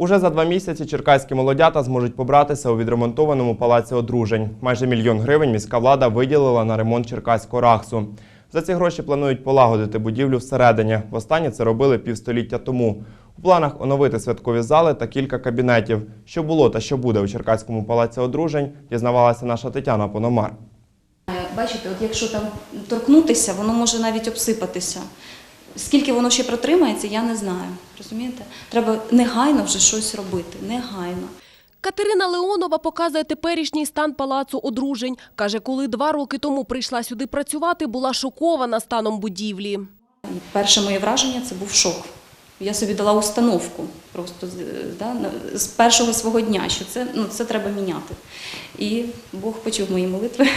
Уже за два місяці черкаські молодята зможуть побратися у відремонтованому палаці одружень. Майже мільйон гривень міська влада виділила на ремонт черкаського рахсу. За ці гроші планують полагодити будівлю всередині. Востаннє це робили півстоліття тому. У планах оновити святкові зали та кілька кабінетів. Що було та що буде у Черкаському палаці одружень, дізнавалася наша Тетяна Пономар. Бачите, от якщо там торкнутися, воно може навіть обсипатися. Скільки воно ще протримається, я не знаю. Розумієте? Треба негайно вже щось робити. Негайно. Катерина Леонова показує теперішній стан палацу одружень. Каже, коли два роки тому прийшла сюди працювати, була шокована станом будівлі. Перше моє враження це був шок. Я собі дала установку просто да, з першого свого дня, що це, ну, це треба міняти. І Бог почув мої молитви.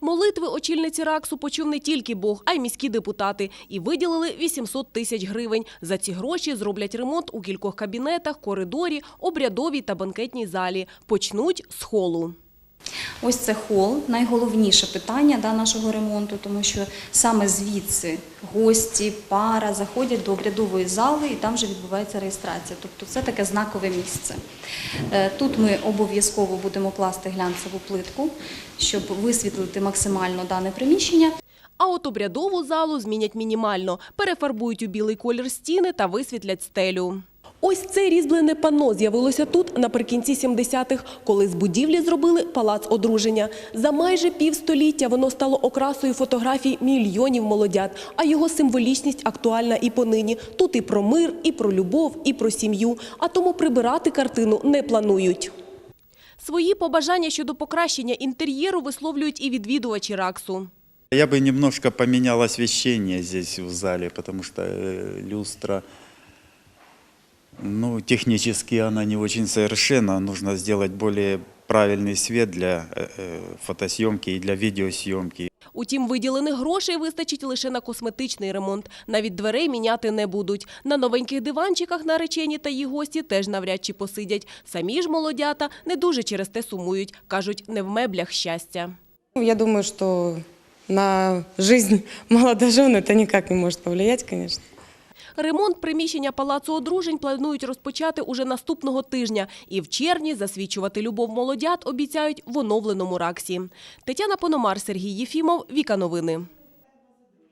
Молитви очільниці РАКСу почув не тільки Бог, а й міські депутати. І виділили 800 тисяч гривень. За ці гроші зроблять ремонт у кількох кабінетах, коридорі, обрядовій та банкетній залі. Почнуть з холу. Ось це хол, найголовніше питання да, нашого ремонту, тому що саме звідси гості, пара заходять до обрядової зали і там вже відбувається реєстрація. Тобто це таке знакове місце. Е, Тут ми обов'язково будемо класти глянцеву плитку, щоб висвітлити максимально дане приміщення. А от обрядову залу змінять мінімально, перефарбують у білий колір стіни та висвітлять стелю. Ось це різьблене панно з'явилося тут наприкінці 70-х, коли з будівлі зробили палац одруження. За майже півстоліття воно стало окрасою фотографій мільйонів молодят, а його символічність актуальна і понині. Тут і про мир, і про любов, і про сім'ю. А тому прибирати картину не планують. Свої побажання щодо покращення інтер'єру висловлюють і відвідувачі РАКСу. Я бы немножко поменял освещение здесь в зале, потому что э, люстра, ну, технически она не очень совершенна. Нужно сделать более правильный свет для э, э, фотосъемки и для видеосъемки. Утім, виділених грошей вистачить лише на косметичний ремонт. Навіть дверей міняти не будуть. На новеньких диванчиках наречені та її гості теж навряд чи посидять. Самі ж молодята не дуже через те сумують. Кажуть, не в меблях щастя. Ну, Я думаю, что на жизнь молодожен это никак не может повлиять, конечно. Ремонт приміщення палацу одружень планують розпочати уже наступного тижня. І в червні засвідчувати любов молодят обіцяють в оновленому раксі. Тетяна Пономар, Сергій Єфімов, Віка Новини.